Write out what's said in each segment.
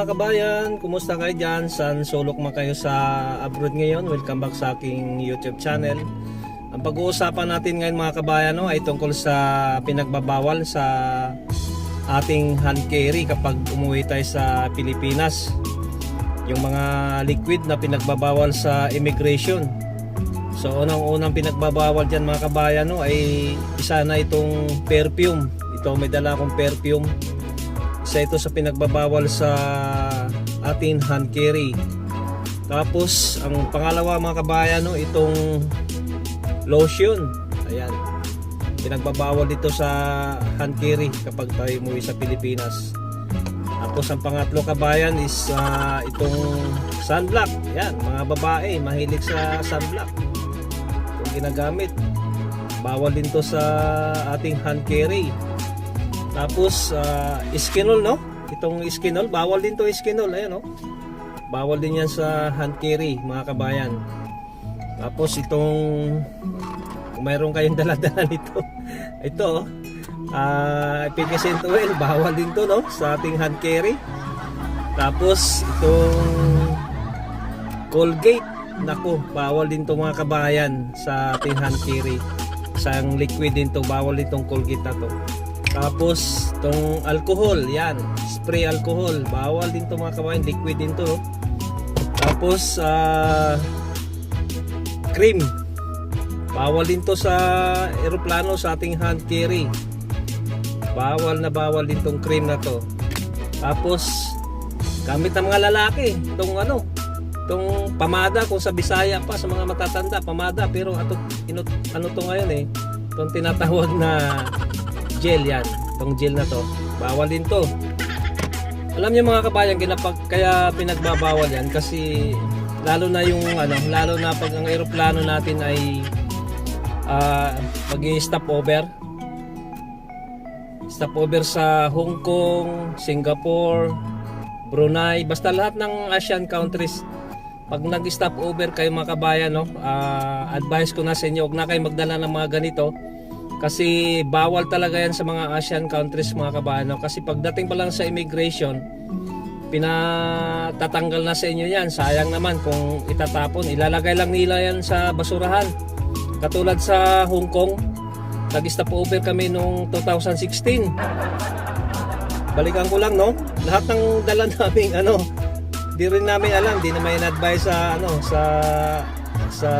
mga kabayan, kumusta kayo dyan? San sulok man kayo sa abroad ngayon? Welcome back sa aking YouTube channel. Ang pag-uusapan natin ngayon mga kabayan no, ay tungkol sa pinagbabawal sa ating hand carry kapag umuwi tayo sa Pilipinas. Yung mga liquid na pinagbabawal sa immigration. So unang-unang pinagbabawal dyan mga kabayan no, ay isa na itong perfume. Ito may dala akong perfume isa ito sa pinagbabawal sa ating hand carry. Tapos, ang pangalawa mga kabayan, no, itong lotion. Ayan. Pinagbabawal dito sa hand carry kapag tayo umuwi sa Pilipinas. Tapos, ang pangatlo kabayan is ah, itong sunblock. Ayan, mga babae, mahilig sa sunblock. Itong ginagamit. Bawal din to sa ating hand carry. Tapos, uh, iskinol, no? Itong iskinol, bawal din to iskinol, ayan, no? Bawal din yan sa hand carry, mga kabayan. Tapos, itong, kung mayroon kayong daladala nito, ito, uh, efficient oil, bawal din to, no? Sa ating hand carry. Tapos, itong Colgate, nako, bawal din to mga kabayan sa ating hand carry. Isang liquid din to, bawal din tong Colgate na to. Tapos, tong alcohol, yan. Spray alcohol. Bawal din to mga kabayan. Liquid din to. Tapos, ah, cream. Bawal din to sa eroplano sa ating hand carry. Bawal na bawal din tong cream na to. Tapos, gamit ng mga lalaki. Itong ano, itong pamada kung sa Bisaya pa sa mga matatanda, pamada. Pero ato, ino, ano to ngayon eh, itong tinatawag na gel yan. Itong gel na to. Bawal din to. Alam niyo mga kabayan, kinapag, kaya pinagbabawal yan kasi lalo na yung ano, lalo na pag ang eroplano natin ay uh, mag-stop over. Stop over sa Hong Kong, Singapore, Brunei, basta lahat ng Asian countries. Pag nag-stop over kayo mga kabayan, no, ah, advice ko na sa inyo, huwag na kayo magdala ng mga ganito kasi bawal talaga yan sa mga Asian countries mga kabayan. Kasi pagdating pa lang sa immigration, pinatatanggal na sa inyo yan. Sayang naman kung itatapon. Ilalagay lang nila yan sa basurahan. Katulad sa Hong Kong, nag-stop over kami noong 2016. Balikan ko lang no, lahat ng dala namin ano, di rin namin alam, di naman in-advise sa ano sa sa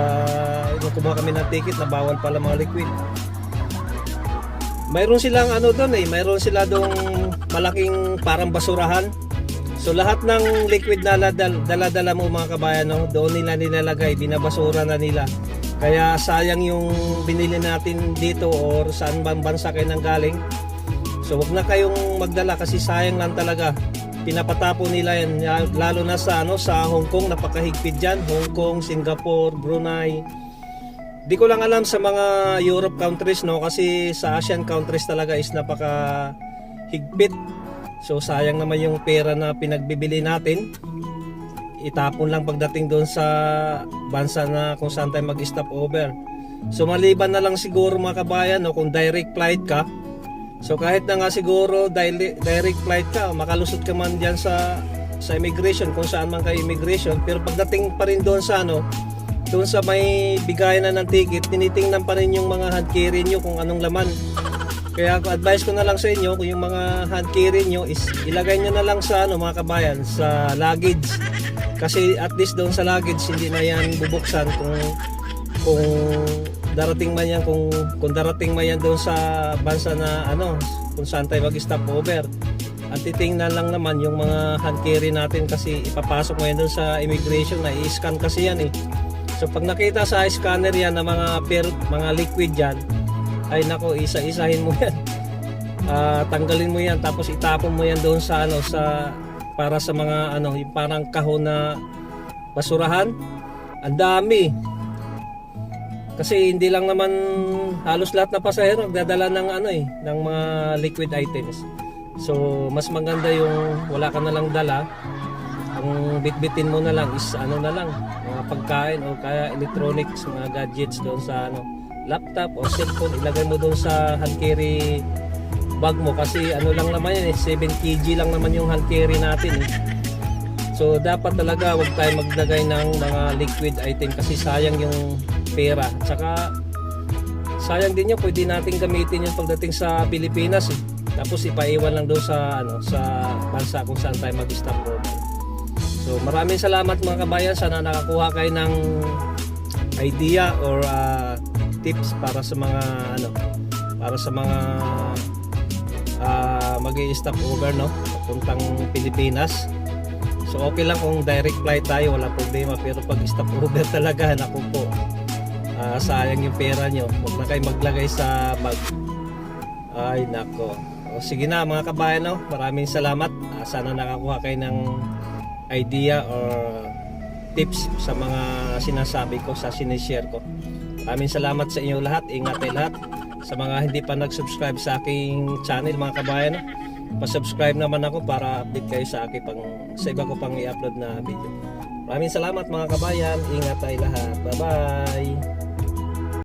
nung kumuha kami ng ticket na bawal pala mga liquid mayroon silang ano doon eh, mayroon sila doong malaking parang basurahan. So lahat ng liquid na dala- dala-dala mo mga kabayan, no, doon nila nilalagay, binabasura na nila. Kaya sayang yung binili natin dito or saan bang bansa kayo nang galing. So wag na kayong magdala kasi sayang lang talaga. Pinapatapo nila yan, ya- lalo na sa ano sa Hong Kong, napakahigpit diyan, Hong Kong, Singapore, Brunei, Di ko lang alam sa mga Europe countries no kasi sa Asian countries talaga is napaka higpit. So sayang naman yung pera na pinagbibili natin. Itapon lang pagdating doon sa bansa na kung saan tayo mag-stop over. So maliban na lang siguro mga kabayan no, kung direct flight ka. So kahit na nga siguro direct, flight ka, makalusot ka man diyan sa sa immigration kung saan man kayo immigration pero pagdating pa rin doon sa ano doon sa may bigayan na ng ticket, tinitingnan pa rin yung mga hand carry nyo kung anong laman. Kaya ako advice ko na lang sa inyo kung yung mga hand carry nyo is ilagay nyo na lang sa ano mga kabayan sa luggage. Kasi at least doon sa luggage hindi na yan bubuksan kung kung darating man yan kung kung darating man yan doon sa bansa na ano kung saan tayo mag-stop over. At titingnan lang naman yung mga hand carry natin kasi ipapasok mo yan doon sa immigration na i-scan kasi yan eh. So pag nakita sa scanner yan na mga per, mga liquid yan, ay nako isa-isahin mo yan. Ah, tanggalin mo yan tapos itapon mo yan doon sa ano sa para sa mga ano parang kahon na basurahan. Ang dami. Kasi hindi lang naman halos lahat na pasahero nagdadala ng ano eh ng mga liquid items. So mas maganda yung wala ka na lang dala ang bitbitin mo na lang is ano na lang mga pagkain o kaya electronics mga gadgets doon sa ano laptop o cellphone ilagay mo doon sa hand carry bag mo kasi ano lang naman yan eh 7 kg lang naman yung hand carry natin eh. So dapat talaga wag tayo maglagay ng mga liquid item kasi sayang yung pera. Tsaka sayang din yun pwede natin gamitin yung pagdating sa Pilipinas eh. Tapos ipaiwan lang doon sa ano sa bansa kung saan tayo mag-stop. So maraming salamat mga kabayan. Sana nakakuha kayo ng idea or ah, tips para sa mga ano para sa mga uh, mag stop over no? Papuntang Pilipinas. So okay lang kung direct flight tayo wala problema. Pero pag stop over talaga naku po. Ah, sayang yung pera nyo. Huwag na kayo maglagay sa bag. Ay nako o, sige na mga kabayan no? Maraming salamat. Ah, sana nakakuha kayo ng idea or tips sa mga sinasabi ko sa sinishare ko. Maraming salamat sa inyo lahat. Ingat kayo lahat. Sa mga hindi pa nag-subscribe sa aking channel mga kabayan pa-subscribe naman ako para update kayo sa aking pang sa iba ko pang i-upload na video. Maraming salamat mga kabayan. Ingat tayo lahat. Bye bye